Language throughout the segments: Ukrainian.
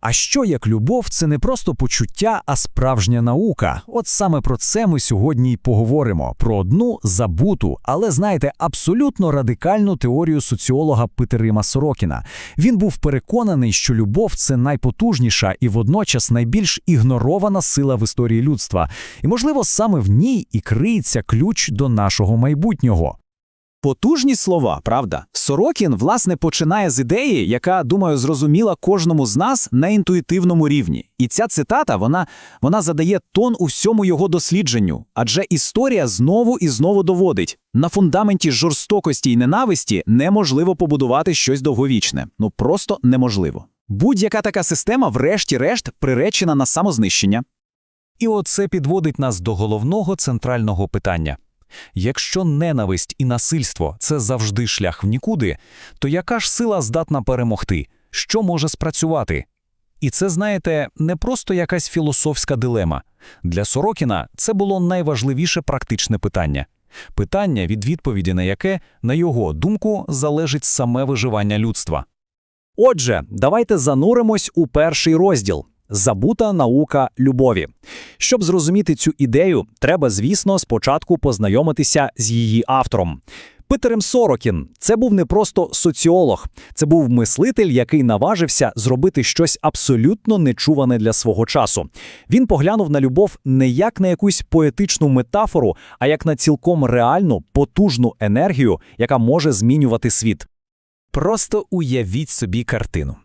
А що як любов це не просто почуття, а справжня наука? От саме про це ми сьогодні й поговоримо: про одну забуту, але знаєте, абсолютно радикальну теорію соціолога Петерима Сорокіна. Він був переконаний, що любов це найпотужніша і водночас найбільш ігнорована сила в історії людства. І, можливо, саме в ній і криється ключ до нашого майбутнього. Потужні слова, правда? Сорокін, власне, починає з ідеї, яка, думаю, зрозуміла кожному з нас на інтуїтивному рівні. І ця цитата, вона, вона задає тон усьому його дослідженню. Адже історія знову і знову доводить, на фундаменті жорстокості і ненависті неможливо побудувати щось довговічне. Ну просто неможливо. Будь-яка така система, врешті-решт, приречена на самознищення. І оце підводить нас до головного центрального питання. Якщо ненависть і насильство це завжди шлях в нікуди, то яка ж сила здатна перемогти? Що може спрацювати? І це, знаєте, не просто якась філософська дилема. Для Сорокіна це було найважливіше практичне питання. Питання, від відповіді на яке, на його думку, залежить саме виживання людства. Отже, давайте зануримось у перший розділ Забута наука любові. Щоб зрозуміти цю ідею, треба, звісно, спочатку познайомитися з її автором. Петерем Сорокін це був не просто соціолог, це був мислитель, який наважився зробити щось абсолютно нечуване для свого часу. Він поглянув на любов не як на якусь поетичну метафору, а як на цілком реальну, потужну енергію, яка може змінювати світ. Просто уявіть собі картину.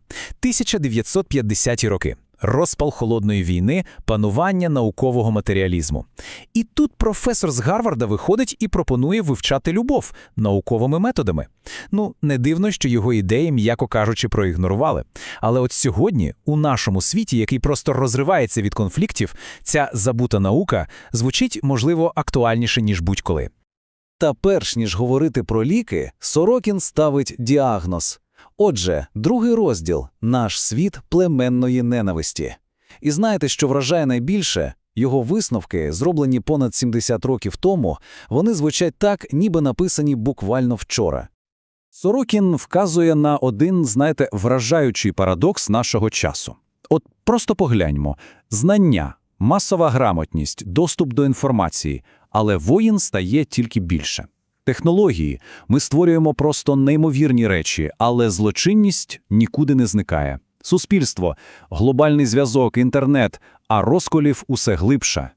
1950-ті роки. Розпал холодної війни, панування наукового матеріалізму. І тут професор з Гарварда виходить і пропонує вивчати любов науковими методами. Ну, не дивно, що його ідеї, м'яко кажучи, проігнорували. Але от сьогодні, у нашому світі, який просто розривається від конфліктів, ця забута наука звучить, можливо, актуальніше, ніж будь-коли. Та перш ніж говорити про ліки, Сорокін ставить діагноз. Отже, другий розділ наш світ племенної ненависті. І знаєте, що вражає найбільше? Його висновки, зроблені понад 70 років тому, вони звучать так, ніби написані буквально вчора. Сорокін вказує на один, знаєте, вражаючий парадокс нашого часу. От просто погляньмо: знання, масова грамотність, доступ до інформації, але воїн стає тільки більше. Технології ми створюємо просто неймовірні речі, але злочинність нікуди не зникає. Суспільство, глобальний зв'язок, інтернет, а розколів усе глибше.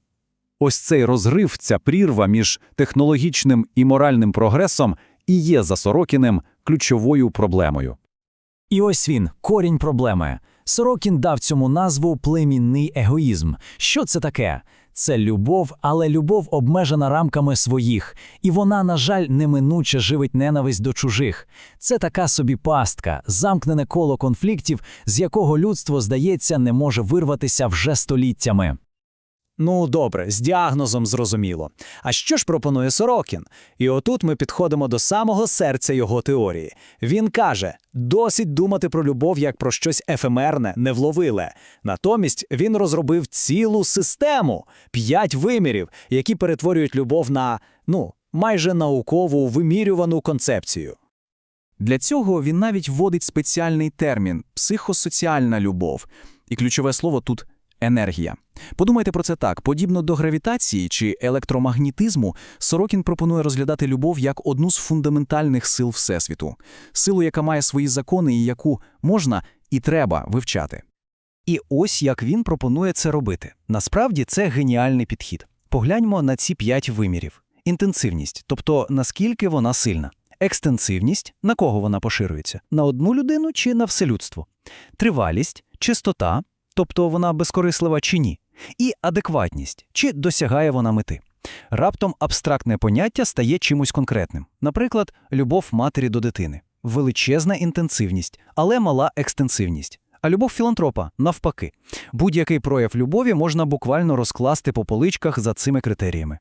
Ось цей розрив, ця прірва між технологічним і моральним прогресом і є за Сорокіним ключовою проблемою. І ось він, корінь проблеми. Сорокін дав цьому назву племінний егоїзм. Що це таке? Це любов, але любов обмежена рамками своїх, і вона, на жаль, неминуче живить ненависть до чужих. Це така собі пастка, замкнене коло конфліктів, з якого людство, здається, не може вирватися вже століттями. Ну, добре, з діагнозом зрозуміло. А що ж пропонує Сорокін? І отут ми підходимо до самого серця його теорії. Він каже: досить думати про любов як про щось ефемерне, невловиле. Натомість він розробив цілу систему п'ять вимірів, які перетворюють любов на ну майже наукову вимірювану концепцію. Для цього він навіть вводить спеціальний термін психосоціальна любов. І ключове слово тут енергія. Подумайте про це так: подібно до гравітації чи електромагнітизму, Сорокін пропонує розглядати любов як одну з фундаментальних сил Всесвіту, силу, яка має свої закони і яку можна і треба вивчати. І ось як він пропонує це робити. Насправді це геніальний підхід. Погляньмо на ці п'ять вимірів: інтенсивність, тобто наскільки вона сильна. Екстенсивність, на кого вона поширюється? На одну людину чи на все людство? Тривалість, чистота, тобто вона безкорислива чи ні, і адекватність, чи досягає вона мети. Раптом абстрактне поняття стає чимось конкретним. Наприклад, любов матері до дитини, величезна інтенсивність, але мала екстенсивність. А любов філантропа навпаки. Будь-який прояв любові можна буквально розкласти по поличках за цими критеріями.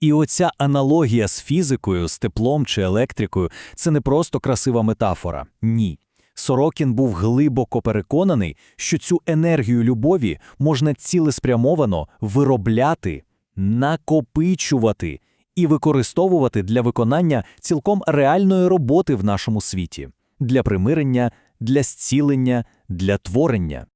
І оця аналогія з фізикою, з теплом чи електрикою це не просто красива метафора. Ні. Сорокін був глибоко переконаний, що цю енергію любові можна цілеспрямовано виробляти, накопичувати і використовувати для виконання цілком реальної роботи в нашому світі, для примирення, для зцілення, для творення.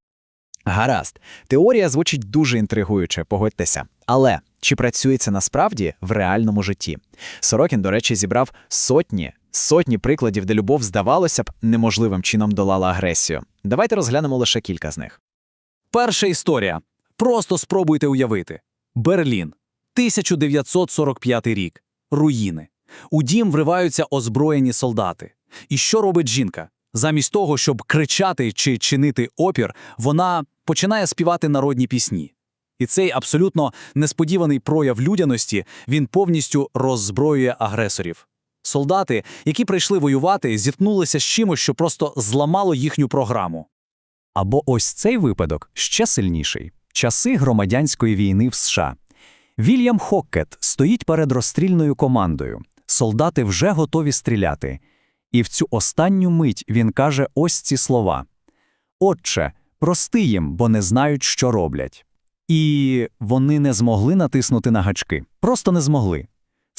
Гаразд, теорія звучить дуже інтригуюче, погодьтеся. Але чи працює це насправді в реальному житті? Сорокін, до речі, зібрав сотні, сотні прикладів, де любов, здавалося б, неможливим чином долала агресію. Давайте розглянемо лише кілька з них. Перша історія. Просто спробуйте уявити. Берлін. 1945 рік. Руїни. У дім вриваються озброєні солдати. І що робить жінка? Замість того, щоб кричати чи чинити опір, вона починає співати народні пісні. І цей абсолютно несподіваний прояв людяності він повністю роззброює агресорів. Солдати, які прийшли воювати, зіткнулися з чимось, що просто зламало їхню програму. Або ось цей випадок ще сильніший – часи громадянської війни в США. Вільям Хоккет стоїть перед розстрільною командою. Солдати вже готові стріляти. І в цю останню мить він каже ось ці слова. «Отче, прости їм, бо не знають, що роблять». І вони не змогли натиснути на гачки. Просто не змогли.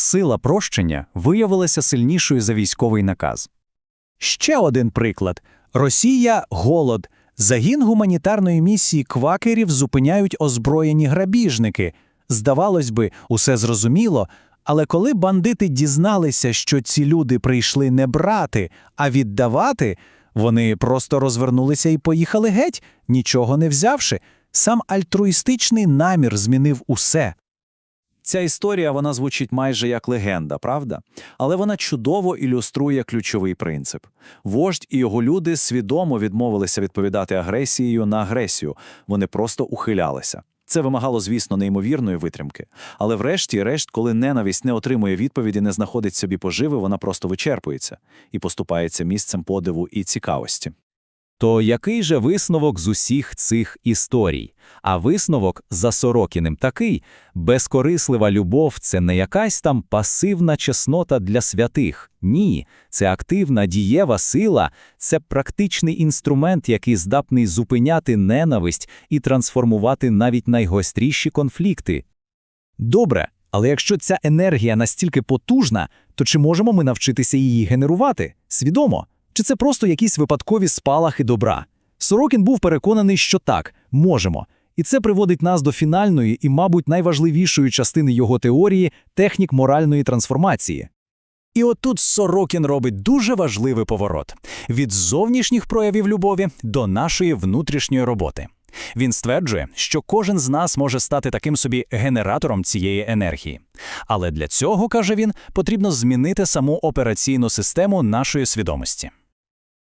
Сила прощення виявилася сильнішою за військовий наказ. Ще один приклад. Росія – голод. Загін гуманітарної місії квакерів зупиняють озброєні грабіжники. Здавалось би, усе зрозуміло, але коли бандити дізналися, що ці люди прийшли не брати, а віддавати, вони просто розвернулися і поїхали геть, нічого не взявши. Сам альтруїстичний намір змінив усе. Ця історія вона звучить майже як легенда, правда? Але вона чудово ілюструє ключовий принцип. Вождь і його люди свідомо відмовилися відповідати агресією на агресію, вони просто ухилялися. Це вимагало, звісно, неймовірної витримки. Але врешті-решт, коли ненависть не отримує відповіді, не знаходить собі поживи, вона просто вичерпується і поступається місцем подиву і цікавості. То який же висновок з усіх цих історій? А висновок за Сорокіним такий: безкорислива любов це не якась там пасивна чеснота для святих. Ні, це активна дієва сила, це практичний інструмент, який здатний зупиняти ненависть і трансформувати навіть найгостріші конфлікти. Добре, але якщо ця енергія настільки потужна, то чи можемо ми навчитися її генерувати свідомо? Чи це просто якісь випадкові спалахи добра? Сорокін був переконаний, що так, можемо. І це приводить нас до фінальної і, мабуть, найважливішої частини його теорії технік моральної трансформації. І отут Сорокін робить дуже важливий поворот від зовнішніх проявів любові до нашої внутрішньої роботи. Він стверджує, що кожен з нас може стати таким собі генератором цієї енергії. Але для цього, каже він, потрібно змінити саму операційну систему нашої свідомості.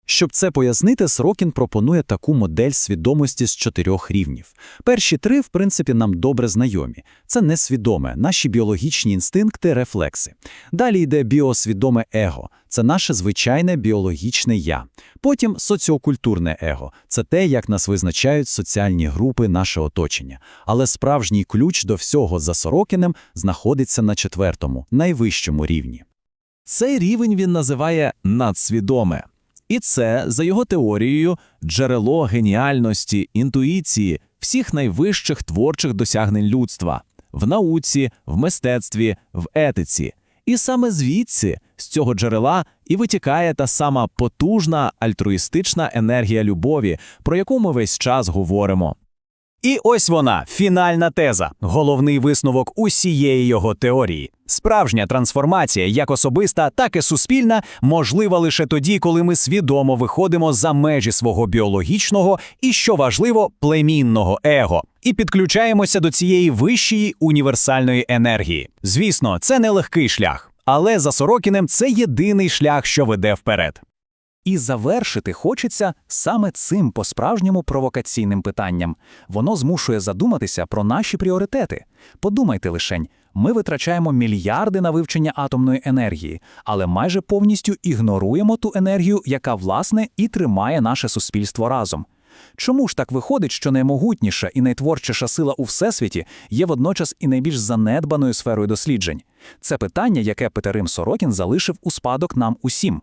Щоб це пояснити, Сорокін пропонує таку модель свідомості з чотирьох рівнів. Перші три, в принципі, нам добре знайомі. Це несвідоме, наші біологічні інстинкти, рефлекси. Далі йде біосвідоме его, це наше звичайне біологічне я. Потім соціокультурне его це те, як нас визначають соціальні групи, наше оточення. Але справжній ключ до всього за Сорокіним знаходиться на четвертому, найвищому рівні. Цей рівень він називає надсвідоме. І це, за його теорією, джерело геніальності, інтуїції, всіх найвищих творчих досягнень людства в науці, в мистецтві, в етиці. І саме звідси, з цього джерела, і витікає та сама потужна альтруїстична енергія любові, про яку ми весь час говоримо. І ось вона, фінальна теза, головний висновок усієї його теорії. Справжня трансформація, як особиста, так і суспільна, можлива лише тоді, коли ми свідомо виходимо за межі свого біологічного і, що важливо, племінного его, і підключаємося до цієї вищої універсальної енергії. Звісно, це не легкий шлях, але за Сорокіним це єдиний шлях, що веде вперед. І завершити хочеться саме цим по-справжньому провокаційним питанням. Воно змушує задуматися про наші пріоритети. Подумайте лишень, ми витрачаємо мільярди на вивчення атомної енергії, але майже повністю ігноруємо ту енергію, яка, власне, і тримає наше суспільство разом. Чому ж так виходить, що наймогутніша і найтворчіша сила у всесвіті є водночас і найбільш занедбаною сферою досліджень? Це питання, яке Петерим Сорокін залишив у спадок нам усім.